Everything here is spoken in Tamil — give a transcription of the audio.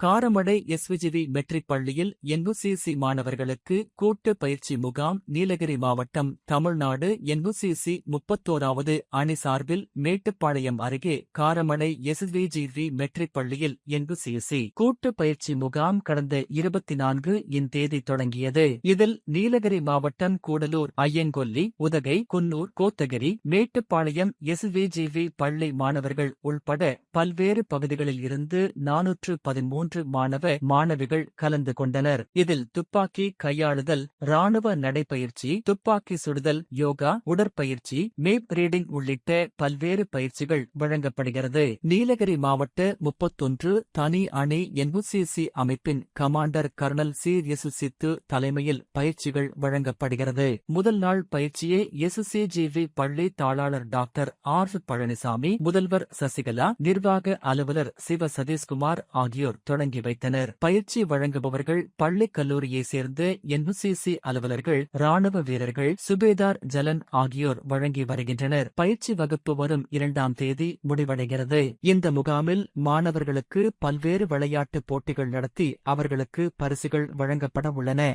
காரமடை எஸ்விஜிவி மெட்ரிக் பள்ளியில் என்யுசிசி மாணவர்களுக்கு கூட்டு பயிற்சி முகாம் நீலகிரி மாவட்டம் தமிழ்நாடு என்யுசிசி முப்பத்தோராவது அணி சார்பில் மேட்டுப்பாளையம் அருகே காரமடை எஸ்விஜிவி மெட்ரிக் பள்ளியில் என்யுசிசி கூட்டு பயிற்சி முகாம் கடந்த இருபத்தி நான்கு இன் தேதி தொடங்கியது. இதில் நீலகிரி மாவட்டம் கூடலூர் ஐயங்கொல்லி உதகை குன்னூர் கோத்தகிரி மேட்டுப்பாளையம் எஸ்விஜிவி பள்ளி மாணவர்கள் உள்பட பல்வேறு பகுதிகளில் இருந்து நானூற்று பதிமூன்று மாணவ மாணவிகள் கலந்து கொண்டனர். இதில் துப்பாக்கி கையாளுதல் ராணுவ நடைப்பயிற்சி துப்பாக்கி சுடுதல் யோகா உடற்பயிற்சி மேப் ரீடிங் உள்ளிட்ட பல்வேறு பயிற்சிகள் வழங்கப்படுகிறது. நீலகிரி மாவட்ட முப்பத்தொன்று தனி அணி என்சிசி அமைப்பின் கமாண்டர் கர்னல் சி எசுசித்து தலைமையில் பயிற்சிகள் வழங்கப்படுகிறது. முதல் நாள் பயிற்சியை எஸ்சிஜிவி பள்ளி தாளாளர் டாக்டர் ஆர் பழனிசாமி முதல்வர் சசிகலா நிர்வாக அலுவலர் சிவ சதீஷ்குமார் ஆகியோர் தொடங்கி வைத்தனர். பயிற்சி வழங்குபவர்கள் பள்ளி கல்லூரியைச் சேர்ந்த என்சிசி அலுவலர்கள் ராணுவ வீரர்கள் சுபேதார் ஜலன் ஆகியோர் வழங்கி வருகின்றனர். பயிற்சி வகுப்பு வரும் இரண்டாம் தேதி முடிவடைகிறது. இந்த முகாமில் மாணவர்களுக்கு பல்வேறு விளையாட்டுப் போட்டிகள் நடத்தி அவர்களுக்கு பரிசுகள் வழங்கப்பட உள்ளன.